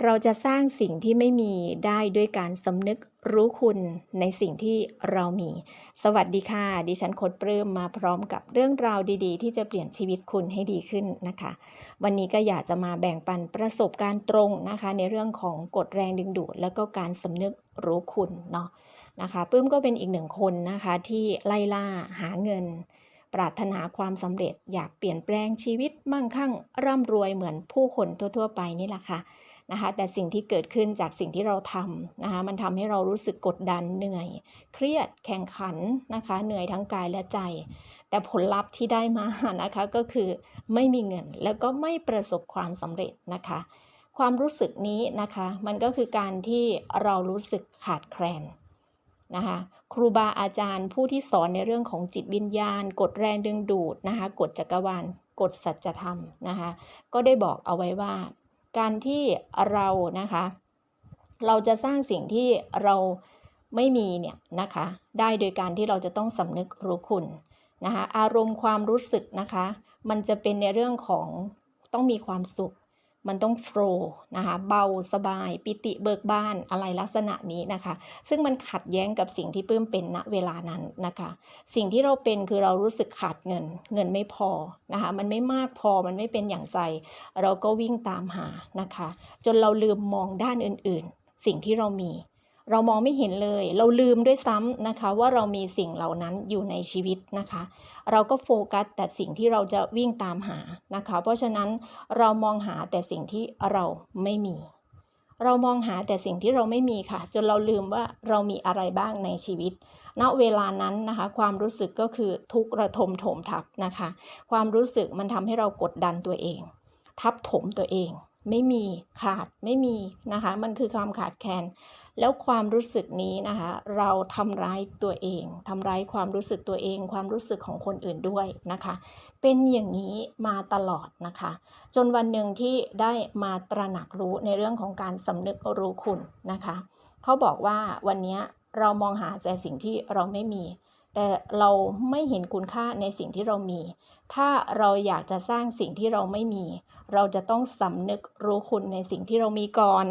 เราจะสร้างสิ่งที่ไม่มีได้ด้วยการสำนึกรู้คุณในสิ่งที่เรามี สวัสดีค่ะ ดิฉันโคดปลื้มมาพร้อมกับเรื่องราวดีๆ ที่จะเปลี่ยนชีวิตคุณให้ดีขึ้นนะคะ วันนี้ก็อยากจะมาแบ่งปันประสบการณ์ตรงนะคะ ในเรื่องของกฎแรงดึงดูด แล้วก็การสำนึกรู้คุณเนาะนะคะปลื้มก็เป็นอีกหนึ่งคนนะคะที่ไล่ล่าหาเงิน ปรารถนาความสำเร็จอยากเปลี่ยนแปลงชีวิตมั่งคั่งร่ำรวยเหมือนผู้คนทั่ว ๆ ไปนี่แหละค่ะ นะคะแต่สิ่งที่เกิดขึ้นจากสิ่งที่เราทำนะคะมันทำให้เรารู้สึกกดดันเหนื่อย เครียดแข่งขันนะคะเหนื่อยทั้งกายและใจ แต่ผลลัพธ์ที่ได้มานะคะก็คือไม่มีเงินแล้วก็ไม่ประสบความสำเร็จนะคะความรู้สึกนี้นะคะมันก็คือการที่เรารู้สึกขาดแคลนนะคะครูบาอาจารย์ผู้ที่สอนในเรื่องของจิตวิญญาณ กฎแรงดึงดูดนะคะกฎจักรวาลกฎสัจธรรมนะคะก็ได้บอกเอาไว้ว่า การที่เรานะคะ เราจะสร้างสิ่งที่เราไม่มีเนี่ยนะคะ ได้โดยการที่เราจะต้องสำนึกรู้คุณนะคะ อารมณ์ความรู้สึกนะคะ มันจะเป็นในเรื่องของต้องมีความสุข มันต้องโฟล์นะคะเบาสบายปิติเบิกบานอะไรลักษณะนี้นะคะ ซึ่งมันขัดแย้งกับสิ่งที่ปื้มเป็นณเวลานั้นนะคะ สิ่งที่เราเป็นคือเรารู้สึกขาดเงิน เงินไม่พอนะคะมันไม่มากพอมันไม่เป็นอย่างใจ เราก็วิ่งตามหานะคะ จนเราลืมมองด้านอื่นๆ สิ่งที่เรามี เรามองไม่เห็นเลย เราลืมด้วยซ้ำนะคะ ว่าเรามีสิ่งเหล่านั้นอยู่ในชีวิตนะคะ เราก็โฟกัสแต่สิ่งที่เราจะวิ่งตามหานะคะ เพราะฉะนั้นเรามองหาแต่สิ่งที่เราไม่มี เรามองหาแต่สิ่งที่เราไม่มีค่ะ จนเราลืมว่าเรามีอะไรบ้างในชีวิตณเวลานั้นนะคะ ความรู้สึกก็คือทุกระทมโถมทับนะคะ ความรู้สึกมันทำให้เรากดดันตัวเอง ทับถมตัวเอง ไม่มีขาดไม่มีนะคะ มันคือความขาดแคลนแล้วความรู้สึกนี้นะคะ เราทำร้ายตัวเองทำร้ายความรู้สึกตัวเอง ความรู้สึกของคนอื่นด้วยนะคะ เป็นอย่างนี้มาตลอดนะคะ จนวันหนึ่งที่ได้มาตระหนักรู้ในเรื่องของการสำนึกรู้คุณนะคะ เขาบอกว่าวันนี้เรามองหาแต่สิ่งที่เราไม่มี แต่เราไม่เห็นคุณค่าในสิ่งที่เรามี ถ้าเราอยากจะสร้างสิ่งที่เราไม่มี เราจะต้องสำนึกรู้คุณในสิ่งที่เรามีก่อน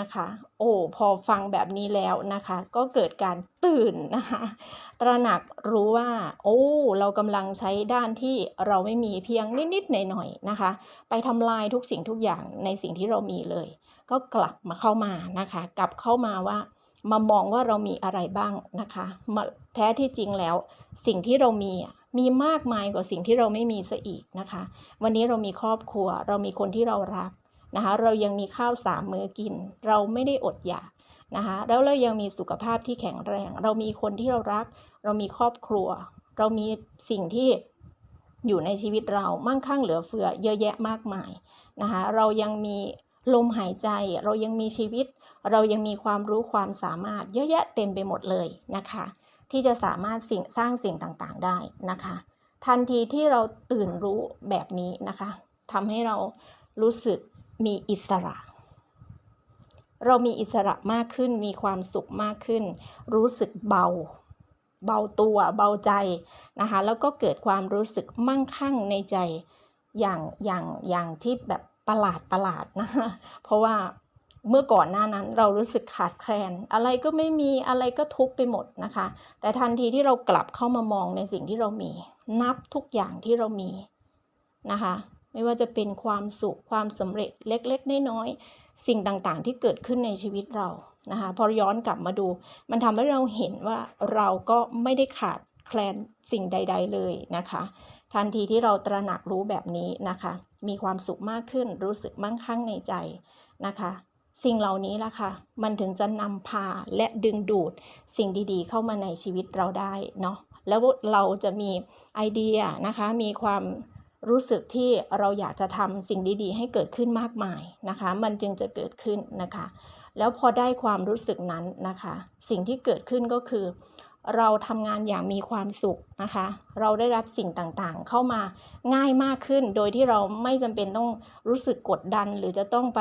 นะคะ โอ้พอฟังแบบนี้แล้วนะคะ ก็เกิดการตื่นนะคะ ตระหนักรู้ว่า โอ้ เรากำลังใช้ด้านที่เราไม่มีเพียงนิดๆหน่อยๆนะคะ ไปทำลายทุกสิ่งทุกอย่างในสิ่งที่เรามีเลย ก็กลับมาเข้ามานะคะ กลับเข้ามาว่า มามองว่าเรามีอะไรบ้างนะคะมาแท้ที่จริงแล้ว สิ่งที่เรามีมีมากมายกว่าสิ่งที่เราไม่มีซะอีกนะคะ วันนี้เรามีครอบครัว เรามีคนที่เรารักนะคะ เรายังมีข้าวสามมื้อกิน เราไม่ได้อดอยากนะคะ แล้วเรายังมีสุขภาพที่แข็งแรง เรามีคนที่เรารัก เรามีครอบครัว เรามีสิ่งที่อยู่ในชีวิตเรามั่งคั่งเหลือเฟือเยอะแยะมากมายนะคะ เรายังมี ลมหายใจเรายังมีชีวิต เรายังมีความรู้ความสามารถเยอะแยะเต็มไปหมดเลยนะคะ ที่จะสามารถสิ่งสร้างสิ่งต่างๆได้นะคะ ทันทีที่เราตื่นรู้แบบนี้นะคะทำให้เรารู้สึกมีอิสระ เรามีอิสระมากขึ้นมีความสุขมากขึ้น รู้สึกเบา เบาตัวเบาใจนะคะ แล้วก็เกิดความรู้สึกมั่งคั่งในใจอย่างอย่างอย่างที่แบบ ประหลาดประหลาดนะคะเพราะว่าเมื่อก่อนหน้านั้นเรารู้สึกขาดแคลน อะไรก็ไม่มีอะไรก็ทุกไปหมดนะคะ แต่ทันทีที่เรากลับเข้ามามองในสิ่งที่เรามี นับทุกอย่างที่เรามีนะคะ ไม่ว่าจะเป็นความสุขความสำเร็จเล็กๆน้อยๆสิ่งต่างๆที่เกิดขึ้นในชีวิตเรานะคะพอย้อนกลับมาดู มันทำให้เราเห็นว่าเราก็ไม่ได้ขาดแคลนสิ่งใด ๆเลยนะคะ ทันทีที่เราตระหนักรู้แบบนี้นะคะ มีความสุขมากขึ้นรู้สึกมั่งคั่งในใจนะคะ สิ่งเหล่านี้ล่ะค่ะ มันถึงจะนำพาและดึงดูดสิ่งดีๆ เข้ามาในชีวิตเราได้เนาะแล้วเราจะมีไอเดียนะคะ มีความรู้สึกที่เราอยากจะทำสิ่งดีๆ ให้เกิดขึ้นมากมายนะคะ มันจึงจะเกิดขึ้นนะคะ แล้วพอได้ความรู้สึกนั้นนะคะ สิ่งที่เกิดขึ้นก็คือ เราทำงานอย่างมีความสุขนะคะ เราได้รับสิ่งต่างๆ เข้ามาง่ายมากขึ้น โดยที่เราไม่จำเป็นต้องรู้สึกกดดัน หรือจะต้องไป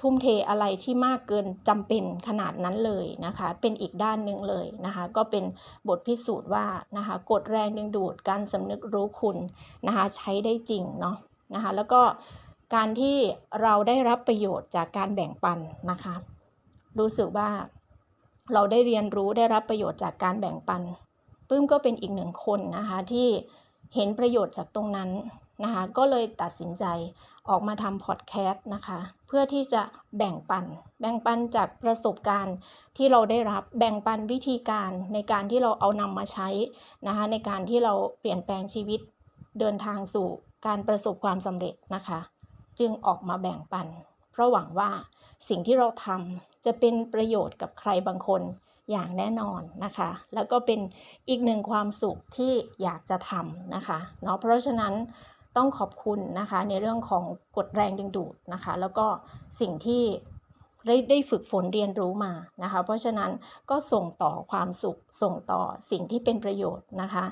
ทุ่มเทอะไรที่มากเกินจำเป็นขนาดนั้นเลยนะคะ เป็นอีกด้านหนึ่งเลยนะคะ ก็เป็นบทพิสูจน์ว่านะคะกฎแรงดึงดูดการสำนึกรู้คุณนะคะใช้ได้จริงเนาะนะคะ แล้วก็การที่เราได้รับประโยชน์จากการแบ่งปันนะคะ รู้สึกว่า เราได้เรียนรู้ได้รับประโยชน์จากการแบ่งปันปื้มก็เป็นอีกหนึ่งคนนะคะที่เห็นประโยชน์จากตรงนั้นนะคะก็เลยตัดสินใจออกมาทำพอดแคสต์นะคะเพื่อที่จะแบ่งปัน แบ่งปันจากประสบการณ์ที่เราได้รับแบ่งปันวิธีการในการที่เราเอานำมาใช้นะคะในการที่เราเปลี่ยนแปลงชีวิตเดินทางสู่การประสบความสำเร็จนะคะ จึงออกมาแบ่งปัน เพราะหวังว่าสิ่งที่เราทำจะเป็นประโยชน์กับใครบางคนอย่างแน่นอนนะคะ แล้วก็เป็นอีกหนึ่งความสุขที่อยากจะทำนะคะเนาะเพราะฉะนั้นต้องขอบคุณนะคะในเรื่องของกฎแรงดึงดูดนะคะ แล้วก็สิ่งที่ได้ได้ฝึกฝนเรียนรู้มานะคะ เพราะฉะนั้นก็ส่งต่อความสุขส่งต่อสิ่งที่เป็นประโยชน์นะคะ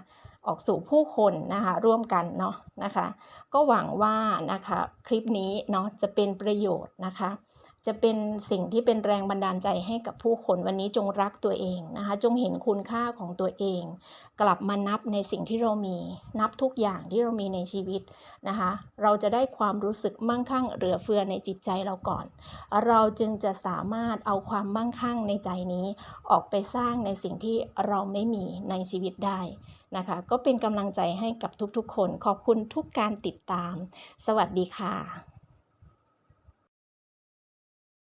ออกสู่ผู้คนนะคะร่วมกันเนาะนะคะ ก็หวังว่านะคะคลิปนี้เนาะจะเป็นประโยชน์นะคะ จะเป็นสิ่งที่เป็นแรงบันดาลใจให้กับผู้คนวันนี้จงรักตัวเองนะคะ จงเห็นคุณค่าของตัวเอง กลับมานับในสิ่งที่เรามี นับทุกอย่างที่เรามีในชีวิตนะคะ เราจะได้ความรู้สึกมั่งคั่งเหลือเฟือในจิตใจเราก่อน เราจึงจะสามารถเอาความมั่งคั่งในใจนี้ ออกไปสร้างในสิ่งที่เราไม่มีในชีวิตได้นะคะ ก็เป็นกำลังใจให้กับทุกๆ คน ขอบคุณทุกการติดตาม สวัสดีค่ะ